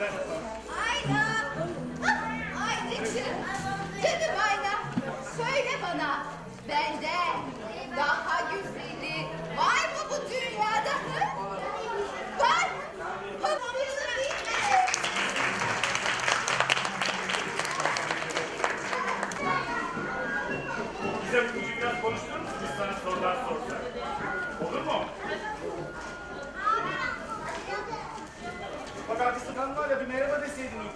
Ayla! Aynacığım! Canım Ayla! Söyle bana! Benden daha güzeli var mı bu dünyada? Var! Hakkınızı bilme! Bize bu biraz konuşturur musunuz? Biz sana sorular sorsak. Olur mu?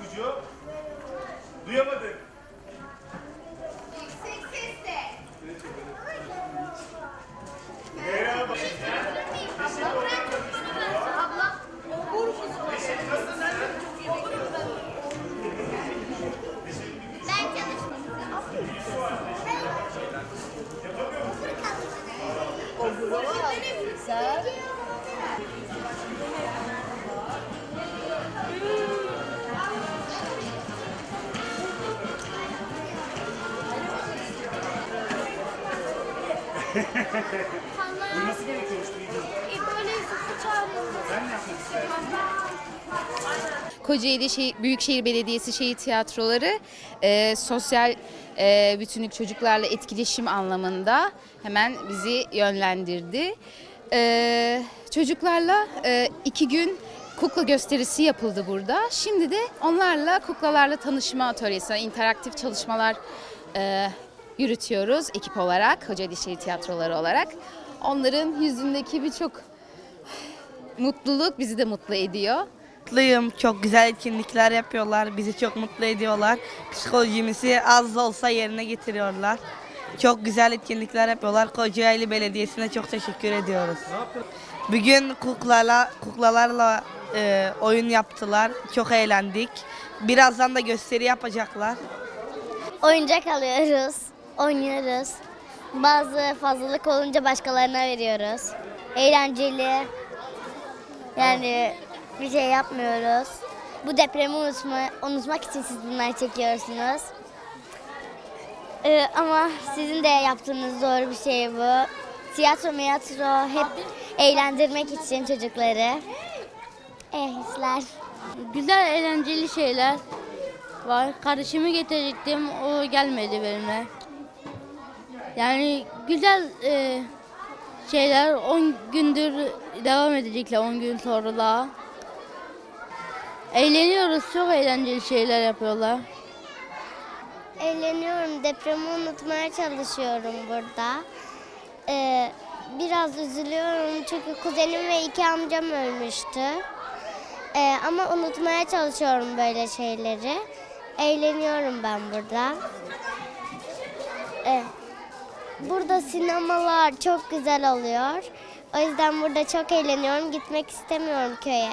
Uykucu. Duyamadık. Yüksek sesle. Merhaba. Abla bırak. Abla. Ben çalışmadım. Sen Gerekiyormuş. Böyle ne yapmak istersin? Kocaeli şey, Büyükşehir Belediyesi Şehir Tiyatroları e, sosyal e, bütünlük çocuklarla etkileşim anlamında hemen bizi yönlendirdi. E, çocuklarla e, iki gün kukla gösterisi yapıldı burada. Şimdi de onlarla kuklalarla tanışma atölyesi, interaktif çalışmalar e, yürütüyoruz ekip olarak, Kocaeli Şehir Tiyatroları olarak. Onların yüzündeki birçok mutluluk bizi de mutlu ediyor. Mutluyum. Çok güzel etkinlikler yapıyorlar. Bizi çok mutlu ediyorlar. Psikolojimizi az da olsa yerine getiriyorlar. Çok güzel etkinlikler yapıyorlar. Kocaeli Belediyesi'ne çok teşekkür ediyoruz. Bugün kuklala, kuklalarla e, oyun yaptılar. Çok eğlendik. Birazdan da gösteri yapacaklar. Oyuncak alıyoruz, oynuyoruz. Bazı fazlalık olunca başkalarına veriyoruz. Eğlenceli. Yani bir şey yapmıyoruz. Bu depremi unutma, unutmak için siz bunları çekiyorsunuz. Ee, ama sizin de yaptığınız doğru bir şey bu. Tiyatro miyatro hep eğlendirmek için çocukları. Eh hisler. Güzel eğlenceli şeyler var. Kardeşimi getirecektim. O gelmedi benimle. Yani güzel e, şeyler 10 gündür devam edecekler 10 gün sonra daha. Eğleniyoruz. Çok eğlenceli şeyler yapıyorlar. Eğleniyorum. Depremi unutmaya çalışıyorum burada. Ee, biraz üzülüyorum çünkü kuzenim ve iki amcam ölmüştü. Ee, ama unutmaya çalışıyorum böyle şeyleri. Eğleniyorum ben burada. Ee, burada sinemalar çok güzel oluyor. O yüzden burada çok eğleniyorum. Gitmek istemiyorum köye.